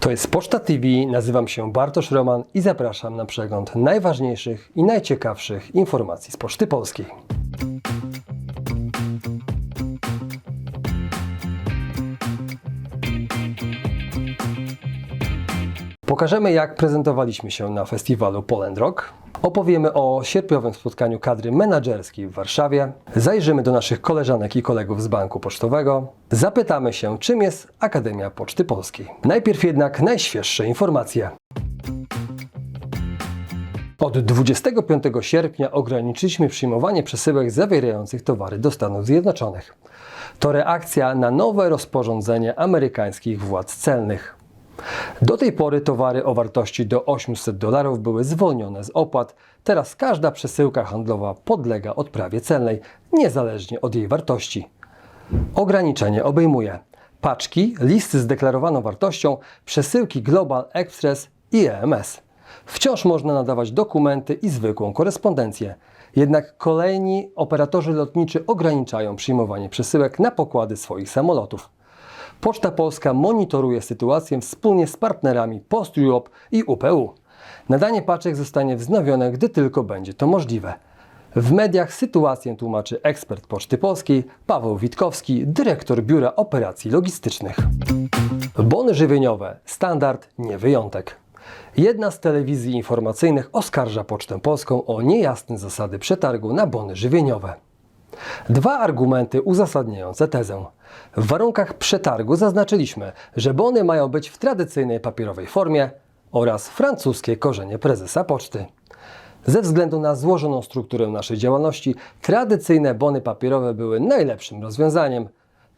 To jest Poczta TV, nazywam się Bartosz Roman i zapraszam na przegląd najważniejszych i najciekawszych informacji z Poczty Polskiej. Pokażemy, jak prezentowaliśmy się na festiwalu Poland Rock. Opowiemy o sierpniowym spotkaniu kadry menadżerskiej w Warszawie. Zajrzymy do naszych koleżanek i kolegów z Banku Pocztowego. Zapytamy się, czym jest Akademia Poczty Polskiej. Najpierw jednak najświeższe informacje. Od 25 sierpnia ograniczyliśmy przyjmowanie przesyłek zawierających towary do Stanów Zjednoczonych. To reakcja na nowe rozporządzenie amerykańskich władz celnych. Do tej pory towary o wartości do 800 dolarów były zwolnione z opłat. Teraz każda przesyłka handlowa podlega odprawie celnej, niezależnie od jej wartości. Ograniczenie obejmuje paczki, listy z deklarowaną wartością, przesyłki Global Express i EMS. Wciąż można nadawać dokumenty i zwykłą korespondencję. Jednak kolejni operatorzy lotniczy ograniczają przyjmowanie przesyłek na pokłady swoich samolotów. Poczta Polska monitoruje sytuację wspólnie z partnerami Post Europe i UPU. Nadanie paczek zostanie wznowione, gdy tylko będzie to możliwe. W mediach sytuację tłumaczy ekspert Poczty Polskiej Paweł Witkowski, dyrektor Biura Operacji Logistycznych. Bony żywieniowe standard, nie wyjątek. Jedna z telewizji informacyjnych oskarża Pocztę Polską o niejasne zasady przetargu na bony żywieniowe. Dwa argumenty uzasadniające tezę. W warunkach przetargu zaznaczyliśmy, że bony mają być w tradycyjnej papierowej formie oraz francuskie korzenie prezesa poczty. Ze względu na złożoną strukturę naszej działalności, tradycyjne bony papierowe były najlepszym rozwiązaniem.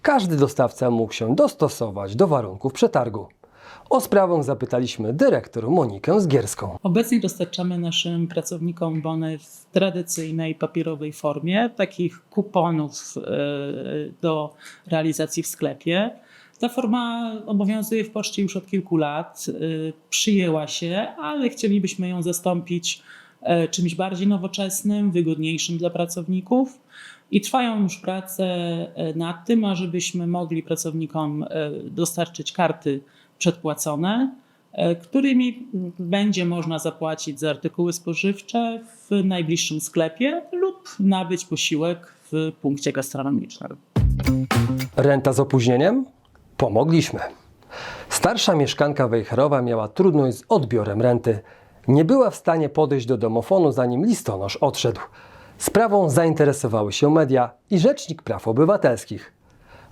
Każdy dostawca mógł się dostosować do warunków przetargu. O sprawę zapytaliśmy dyrektor Monikę Zgierską. Obecnie dostarczamy naszym pracownikom bony w tradycyjnej papierowej formie, takich kuponów e, do realizacji w sklepie. Ta forma obowiązuje w poczcie już od kilku lat, e, przyjęła się, ale chcielibyśmy ją zastąpić e, czymś bardziej nowoczesnym, wygodniejszym dla pracowników. I trwają już prace nad tym, ażebyśmy mogli pracownikom dostarczyć karty przedpłacone, e, którymi będzie można zapłacić za artykuły spożywcze w najbliższym sklepie lub nabyć posiłek w punkcie gastronomicznym. Renta z opóźnieniem? Pomogliśmy. Starsza mieszkanka Wejherowa miała trudność z odbiorem renty. Nie była w stanie podejść do domofonu, zanim listonosz odszedł. Sprawą zainteresowały się media i Rzecznik Praw Obywatelskich.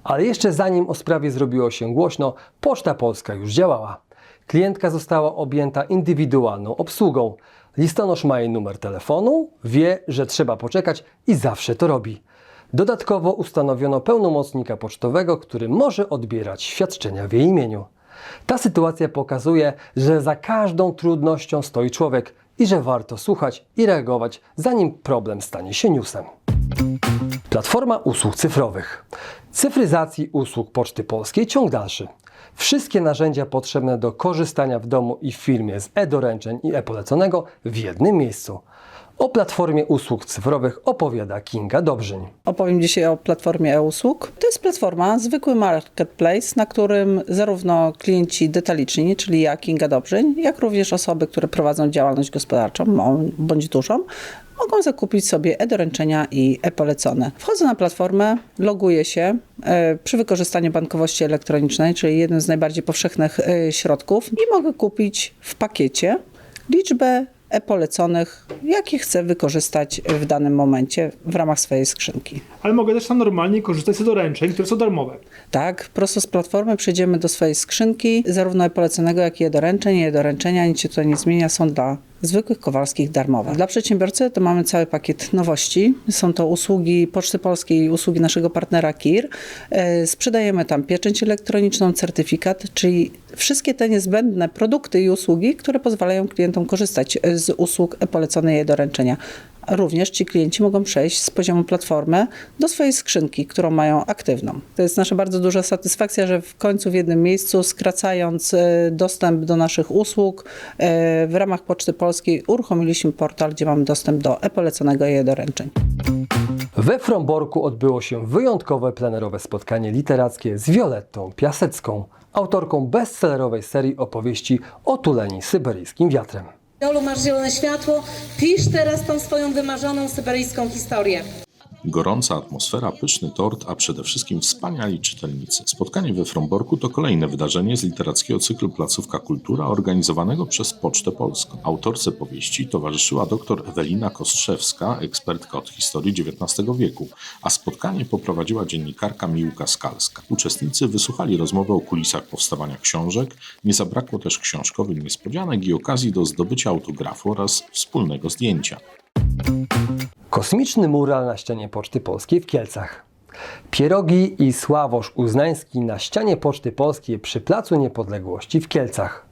Ale jeszcze zanim o sprawie zrobiło się głośno, Poczta Polska już działała. Klientka została objęta indywidualną obsługą. Listonosz ma jej numer telefonu, wie, że trzeba poczekać i zawsze to robi. Dodatkowo ustanowiono pełnomocnika pocztowego, który może odbierać świadczenia w jej imieniu. Ta sytuacja pokazuje, że za każdą trudnością stoi człowiek i że warto słuchać i reagować, zanim problem stanie się newsem. Platforma usług cyfrowych. Cyfryzacji usług Poczty Polskiej ciąg dalszy. Wszystkie narzędzia potrzebne do korzystania w domu i w firmie z e-doręczeń i e-poleconego w jednym miejscu. O platformie usług cyfrowych opowiada Kinga Dobrzyń. Opowiem dzisiaj o platformie e-usług. To jest platforma, zwykły marketplace, na którym zarówno klienci detaliczni, czyli ja, Kinga Dobrzyn, jak również osoby, które prowadzą działalność gospodarczą bądź dużą, mogą zakupić sobie e-doręczenia i e-polecone. Wchodzę na platformę, loguję się e, przy wykorzystaniu bankowości elektronicznej, czyli jednym z najbardziej powszechnych e, środków i mogę kupić w pakiecie liczbę e-poleconych, jakie chcę wykorzystać w danym momencie w ramach swojej skrzynki. ale mogę też tam normalnie korzystać z doręczeń, które są darmowe. Tak, prosto z platformy przejdziemy do swojej skrzynki, zarówno e-poleconego, jak i e-doręczeń. E-doręczenia, nic się tutaj nie zmienia, są dla zwykłych kowalskich darmowe. Dla przedsiębiorcy to mamy cały pakiet nowości. Są to usługi Poczty Polskiej usługi naszego partnera KIR. E, Sprzedajemy tam pieczęć elektroniczną, certyfikat, czyli wszystkie te niezbędne produkty i usługi, które pozwalają klientom korzystać z usług e-poleconej i e-doręczenia. Również ci klienci mogą przejść z poziomu platformy do swojej skrzynki, którą mają aktywną. To jest nasza bardzo duża satysfakcja, że w końcu w jednym miejscu, skracając e, dostęp do naszych usług, e, w ramach Poczty Polskiej uruchomiliśmy portal, gdzie mamy dostęp do e-poleconego i e-doręczeń. We Fromborku odbyło się wyjątkowe plenerowe spotkanie literackie z Violettą Piasecką, autorką bestsellerowej serii opowieści Otuleni syberyjskim wiatrem. Jolu, masz zielone światło, pisz teraz tą swoją wymarzoną syberyjską historię. Gorąca atmosfera, pyszny tort, a przede wszystkim wspaniali czytelnicy. Spotkanie we Fromborku to kolejne wydarzenie z literackiego cyklu Placówka Kultura organizowanego przez Pocztę Polską. Autorce powieści towarzyszyła dr Ewelina Kostrzewska, ekspertka od historii XIX wieku, a spotkanie poprowadziła dziennikarka Miłka Skalska. Uczestnicy wysłuchali rozmowy o kulisach powstawania książek, nie zabrakło też książkowych niespodzianek i okazji do zdobycia autografu oraz wspólnego zdjęcia. Kosmiczny mural na ścianie Poczty Polskiej w Kielcach. Pierogi i Sławosz Uznański na ścianie Poczty Polskiej przy Placu Niepodległości w Kielcach.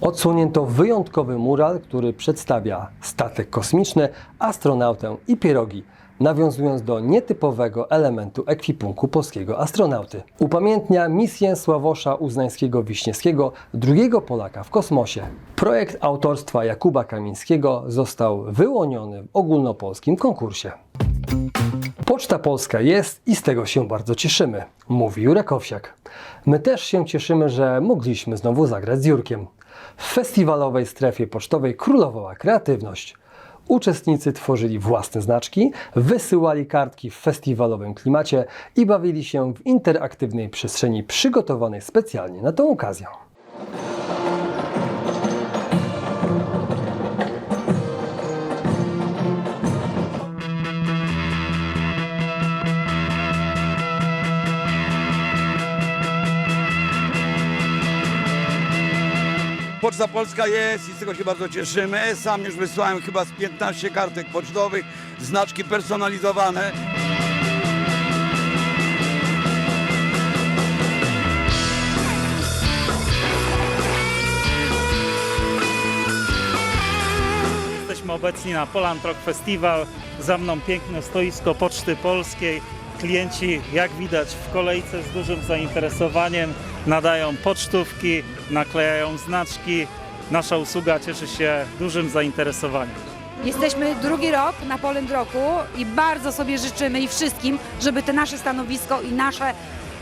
Odsłonięto wyjątkowy mural, który przedstawia statek kosmiczny, astronautę i pierogi, nawiązując do nietypowego elementu ekwipunku polskiego astronauty. Upamiętnia misję Sławosza Uznańskiego-Wiśniewskiego, drugiego Polaka w kosmosie. Projekt autorstwa Jakuba Kamińskiego został wyłoniony w ogólnopolskim konkursie. Poczta Polska jest i z tego się bardzo cieszymy, mówi Jurek Owsiak. My też się cieszymy, że mogliśmy znowu zagrać z Jurkiem. W festiwalowej strefie pocztowej królowała kreatywność. Uczestnicy tworzyli własne znaczki, wysyłali kartki w festiwalowym klimacie i bawili się w interaktywnej przestrzeni przygotowanej specjalnie na tą okazję. Poczta Polska jest i z tego się bardzo cieszymy. Sam już wysłałem chyba z 15 kartek pocztowych, znaczki personalizowane. Jesteśmy obecni na Poland Rock Festival. Za mną piękne stoisko Poczty Polskiej. Klienci, jak widać, w kolejce z dużym zainteresowaniem nadają pocztówki, naklejają znaczki. Nasza usługa cieszy się dużym zainteresowaniem. Jesteśmy drugi rok na Poland Roku i bardzo sobie życzymy i wszystkim, żeby te nasze stanowisko i nasze,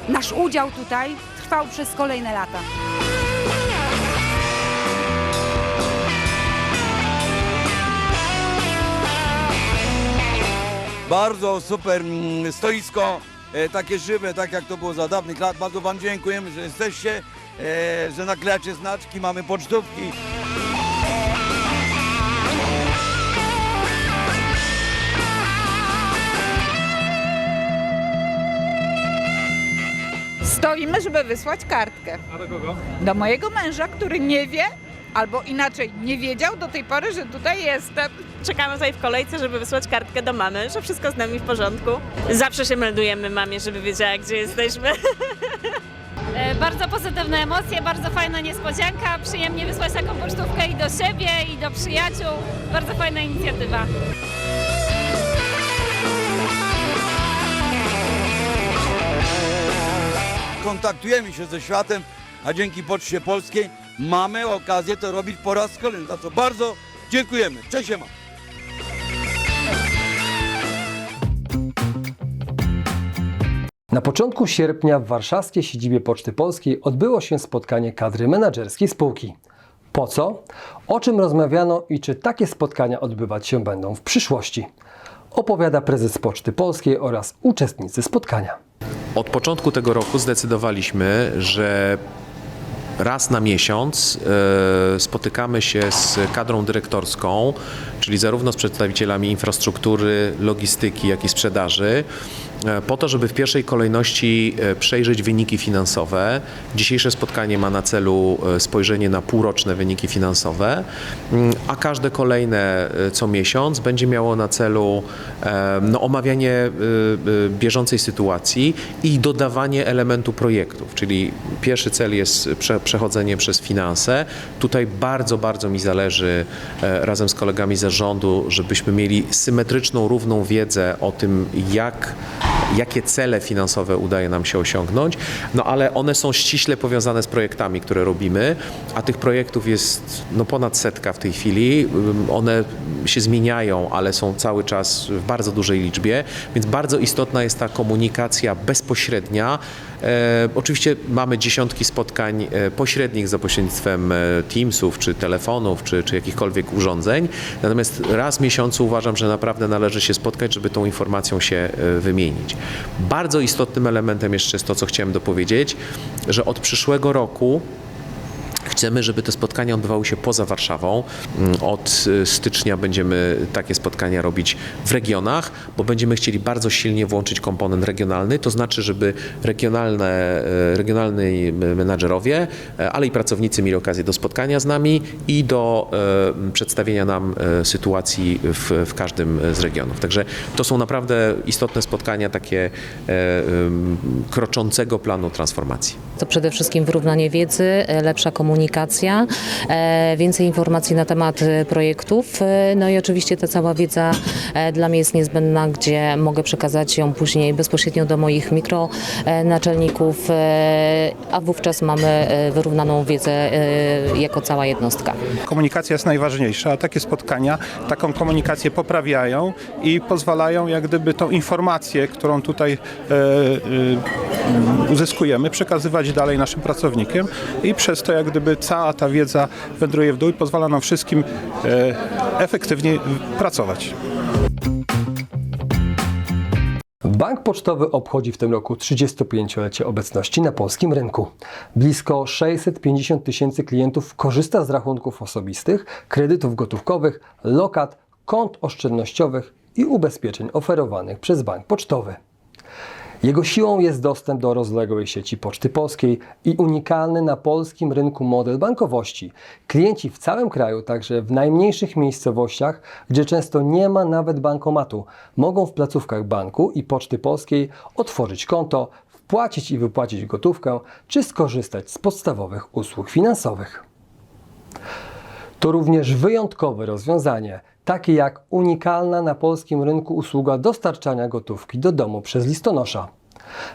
nasz udział tutaj trwał przez kolejne lata. Bardzo super mm, stoisko, e, takie żywe, tak jak to było za dawnych lat. Bardzo Wam dziękujemy, że jesteście, e, że naklejacie znaczki, mamy pocztówki. Stoimy, żeby wysłać kartkę. A do kogo? Do mojego męża, który nie wie, albo inaczej nie wiedział do tej pory, że tutaj jestem. Czekamy tutaj w kolejce, żeby wysłać kartkę do mamy, że wszystko z nami w porządku. Zawsze się meldujemy mamie, żeby wiedziała, gdzie jesteśmy. E, Bardzo pozytywne emocje, bardzo fajna niespodzianka. Przyjemnie wysłać taką pocztówkę i do siebie, i do przyjaciół. Bardzo fajna inicjatywa. Kontaktujemy się ze światem, a dzięki Poczcie Polskiej mamy okazję to robić po raz kolejny. Za co bardzo dziękujemy. Cześć, ma. Na początku sierpnia w warszawskiej siedzibie Poczty Polskiej odbyło się spotkanie kadry menedżerskiej spółki. Po co? O czym rozmawiano i czy takie spotkania odbywać się będą w przyszłości? Opowiada prezes Poczty Polskiej oraz uczestnicy spotkania. Od początku tego roku zdecydowaliśmy, że raz na miesiąc e, spotykamy się z kadrą dyrektorską, czyli zarówno z przedstawicielami infrastruktury, logistyki, jak i sprzedaży, po to, żeby w pierwszej kolejności e, przejrzeć wyniki finansowe. Dzisiejsze spotkanie ma na celu e, spojrzenie na półroczne wyniki finansowe, mm, a każde kolejne e, co miesiąc będzie miało na celu e, no, omawianie e, e, bieżącej sytuacji i dodawanie elementu projektów, czyli pierwszy cel jest prze, przechodzenie przez finanse. Tutaj bardzo, bardzo mi zależy e, razem z kolegami z zarządu, żebyśmy mieli symetryczną, równą wiedzę o tym, jak jakie cele finansowe udaje nam się osiągnąć, no ale one są ściśle powiązane z projektami, które robimy, a tych projektów jest no, ponad setka w tej chwili. One się zmieniają, ale są cały czas w bardzo dużej liczbie, więc bardzo istotna jest ta komunikacja bezpośrednia. E, oczywiście mamy dziesiątki spotkań e, pośrednich za pośrednictwem e, Teamsów, czy telefonów, czy, czy jakichkolwiek urządzeń. Natomiast raz w miesiącu uważam, że naprawdę należy się spotkać, żeby tą informacją się e, wymienić. Bardzo istotnym elementem jeszcze jest to, co chciałem dopowiedzieć, że od przyszłego roku Chcemy, żeby te spotkania odbywały się poza Warszawą. Mm, Od y, stycznia będziemy takie spotkania robić w regionach, bo będziemy chcieli bardzo silnie włączyć komponent regionalny, to znaczy, żeby regionalne, y, regionalni menadżerowie, y, ale i pracownicy mieli okazję do spotkania z nami i do przedstawienia nam sytuacji w, w każdym z regionów. Także to są naprawdę istotne spotkania takie kroczącego planu transformacji. To przede wszystkim wyrównanie wiedzy, lepsza komunikacja, e, więcej informacji na temat e, projektów. e, No i oczywiście ta cała wiedza dla mnie jest niezbędna, gdzie mogę przekazać ją później bezpośrednio do moich mikronaczelników, a wówczas mamy wyrównaną wiedzę jako cała jednostka. Komunikacja jest najważniejsza, a takie spotkania taką komunikację poprawiają i pozwalają jak gdyby tą informację, którą tutaj uzyskujemy, przekazywać dalej naszym pracownikom i przez to jak gdyby cała ta wiedza wędruje w dół i pozwala nam wszystkim e, efektywnie pracować. Bank Pocztowy obchodzi w tym roku 35-lecie obecności na polskim rynku. Blisko 650 tysięcy klientów korzysta z rachunków osobistych, kredytów gotówkowych, lokat, kont oszczędnościowych i ubezpieczeń oferowanych przez Bank Pocztowy. Jego siłą jest dostęp do rozległej sieci Poczty Polskiej i unikalny na polskim rynku model bankowości. Klienci w całym kraju, także w najmniejszych miejscowościach, gdzie często nie ma nawet bankomatu, mogą w placówkach banku i Poczty Polskiej otworzyć konto, wpłacić i wypłacić gotówkę, czy skorzystać z podstawowych usług finansowych. To również wyjątkowe rozwiązanie, takie jak unikalna na polskim rynku usługa dostarczania gotówki do domu przez listonosza.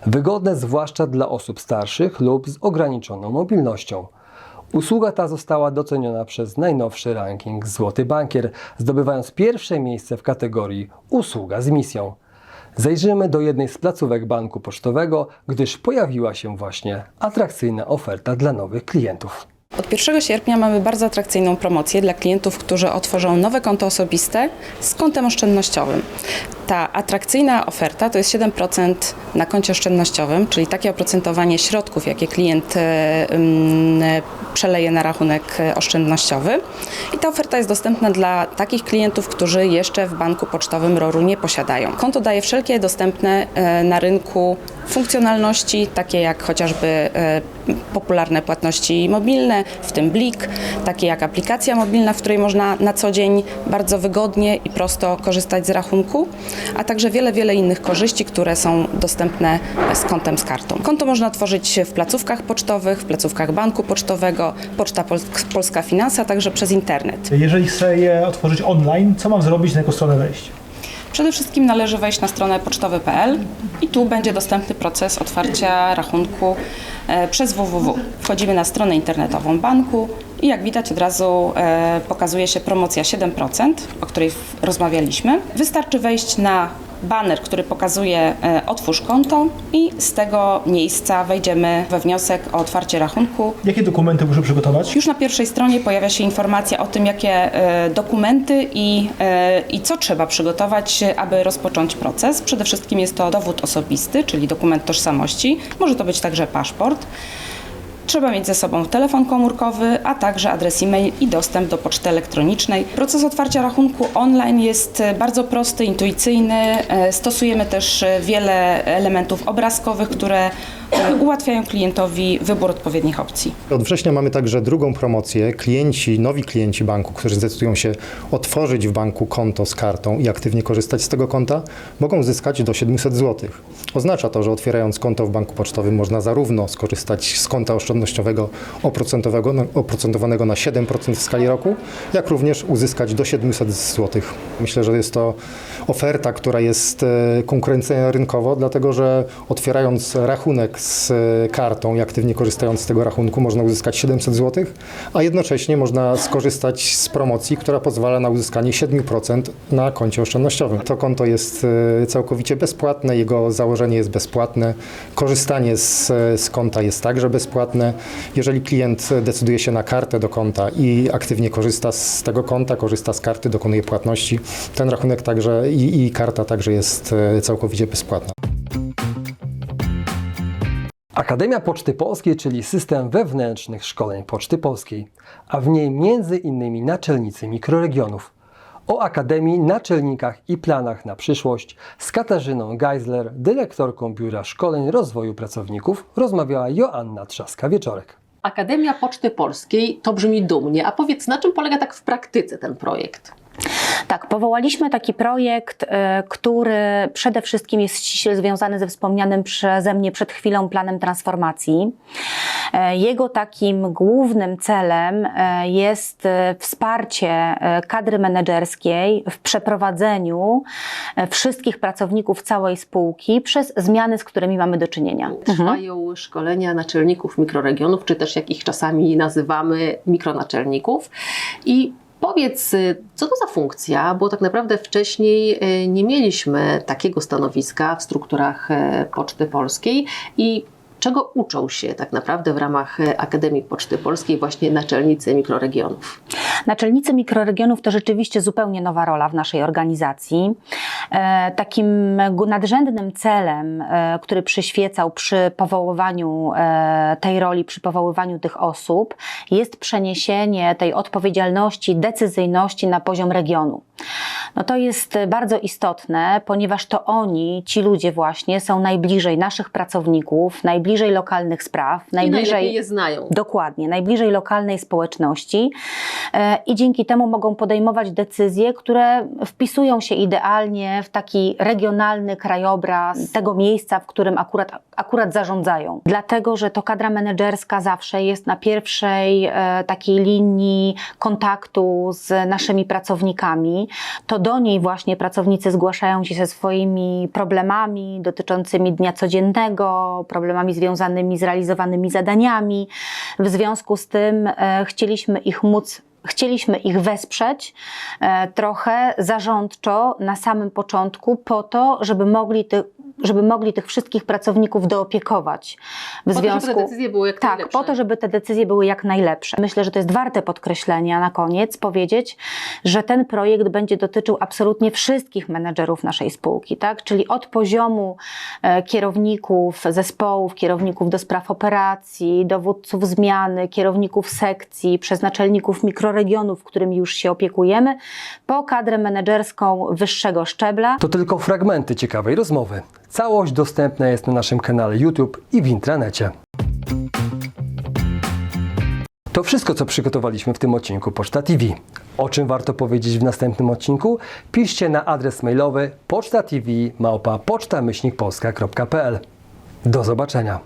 Wygodne zwłaszcza dla osób starszych lub z ograniczoną mobilnością. Usługa ta została doceniona przez najnowszy ranking Złoty Bankier, zdobywając pierwsze miejsce w kategorii Usługa z misją. Zajrzymy do jednej z placówek banku pocztowego, gdyż pojawiła się właśnie atrakcyjna oferta dla nowych klientów. Od 1 sierpnia mamy bardzo atrakcyjną promocję dla klientów, którzy otworzą nowe konto osobiste z kontem oszczędnościowym. Ta atrakcyjna oferta to jest 7% na koncie oszczędnościowym, czyli takie oprocentowanie środków, jakie klient e, przeleje na rachunek oszczędnościowy. I ta oferta jest dostępna dla takich klientów, którzy jeszcze w banku pocztowym ROR-u nie posiadają. Konto daje wszelkie dostępne e, na rynku funkcjonalności, takie jak chociażby e, popularne płatności mobilne, w tym Blik, takie jak aplikacja mobilna, w której można na co dzień bardzo wygodnie i prosto korzystać z rachunku, a także wiele, wiele innych korzyści, które są dostępne z kontem z kartą. Konto można tworzyć w placówkach pocztowych, w placówkach banku pocztowego, Poczta Pols- Polska Finansa, także przez internet. Jeżeli chcę je otworzyć online, co mam zrobić, na jaką stronę wejść? Przede wszystkim należy wejść na stronę pocztowy.pl i tu będzie dostępny proces otwarcia rachunku e, przez www. Wchodzimy na stronę internetową banku i jak widać od razu e, pokazuje się promocja 7%, o której rozmawialiśmy. Wystarczy wejść na baner, który pokazuje e, otwórz konto i z tego miejsca wejdziemy we wniosek o otwarcie rachunku Jakie dokumenty muszę przygotować? już na pierwszej stronie pojawia się informacja o tym, jakie e, dokumenty i, e, i co trzeba przygotować, aby rozpocząć proces. Przede wszystkim jest to dowód osobisty, czyli dokument tożsamości. Może to być także paszport. Trzeba mieć ze sobą telefon komórkowy, a także adres e-mail i dostęp do poczty elektronicznej. Proces otwarcia rachunku online jest e, bardzo prosty, intuicyjny. E, Stosujemy też e, wiele elementów obrazkowych, które ułatwiają klientowi wybór odpowiednich opcji. Od września mamy także drugą promocję. Klienci, nowi klienci banku, którzy zdecydują się otworzyć w banku konto z kartą i aktywnie korzystać z tego konta, mogą zyskać do 700 zł. Oznacza to, że otwierając konto w banku pocztowym można zarówno skorzystać z konta oszczędnościowego oprocentowego, oprocentowanego na 7% w skali roku, jak również uzyskać do 700 zł. Myślę, że jest to oferta, która jest e, konkurencyjna rynkowo, dlatego że otwierając rachunek z kartą i aktywnie korzystając z tego rachunku można uzyskać 700 zł, a jednocześnie można skorzystać z promocji, która pozwala na uzyskanie 7% na koncie oszczędnościowym. To konto jest e, całkowicie bezpłatne, jego założenie jest bezpłatne, korzystanie z, z konta jest także bezpłatne. Jeżeli klient decyduje się na kartę do konta i aktywnie korzysta z tego konta, korzysta z karty, dokonuje płatności, ten rachunek także i, i karta także jest e, całkowicie bezpłatna. Akademia Poczty Polskiej, czyli system wewnętrznych szkoleń Poczty Polskiej, a w niej między innymi naczelnicy mikroregionów. O Akademii, naczelnikach i planach na przyszłość z Katarzyną Geisler, dyrektorką Biura Szkoleń Rozwoju Pracowników, rozmawiała Joanna Trzaska-Wieczorek. Akademia Poczty Polskiej to brzmi dumnie, a powiedz, na czym polega tak w praktyce ten projekt? Tak, powołaliśmy taki projekt, y, który przede wszystkim jest ściśle związany ze wspomnianym przeze mnie przed chwilą planem transformacji. E, Jego takim głównym celem e, jest e, wsparcie e, kadry menedżerskiej w przeprowadzeniu e, wszystkich pracowników całej spółki przez zmiany, z którymi mamy do czynienia. Trwają szkolenia naczelników mikroregionów, czy też jak ich czasami nazywamy mikronaczelników. I powiedz, y, co to za funkcja, bo tak naprawdę wcześniej y, nie mieliśmy takiego stanowiska w strukturach e, Poczty Polskiej i czego uczą się tak naprawdę w ramach e, Akademii Poczty Polskiej właśnie naczelnicy mikroregionów? Naczelnicy mikroregionów to rzeczywiście zupełnie nowa rola w naszej organizacji. E, Takim nadrzędnym celem, e, który przyświecał przy powoływaniu tej roli, przy powoływaniu tych osób, jest przeniesienie tej odpowiedzialności, decyzyjności na poziom regionu. No to jest bardzo istotne, ponieważ to oni, ci ludzie właśnie, są najbliżej naszych pracowników, najbliżej lokalnych spraw, I najbliżej je znają. Dokładnie, najbliżej lokalnej społeczności e, i dzięki temu mogą podejmować decyzje, które wpisują się idealnie w taki regionalny krajobraz tego miejsca, w którym akurat, akurat zarządzają. Dlatego, że to kadra menedżerska zawsze jest na pierwszej e, takiej linii kontaktu z naszymi pracownikami. To do niej właśnie pracownicy zgłaszają się ze swoimi problemami dotyczącymi dnia codziennego, problemami związanymi z realizowanymi zadaniami. W związku z tym e, chcieliśmy ich móc Chcieliśmy ich wesprzeć e, trochę zarządczo na samym początku, po to, żeby mogli, ty, żeby mogli tych wszystkich pracowników doopiekować. W Po to, żeby te związku, decyzje były jak tak, najlepsze. po to, żeby te decyzje były jak najlepsze. Myślę, że to jest warte podkreślenia na koniec, powiedzieć, że ten projekt będzie dotyczył absolutnie wszystkich menedżerów naszej spółki, tak? czyli od poziomu e, kierowników zespołów, kierowników do spraw operacji, dowódców zmiany, kierowników sekcji, przez naczelników mikroregionów, którymi już się opiekujemy, po kadrę menedżerską wyższego szczebla. To tylko fragmenty ciekawej rozmowy. Całość dostępna jest na naszym kanale YouTube i w intranecie. To wszystko, co przygotowaliśmy w tym odcinku Poczta TV. O czym warto powiedzieć w następnym odcinku? Piszcie na adres mailowy pocztatv małpa. Do zobaczenia.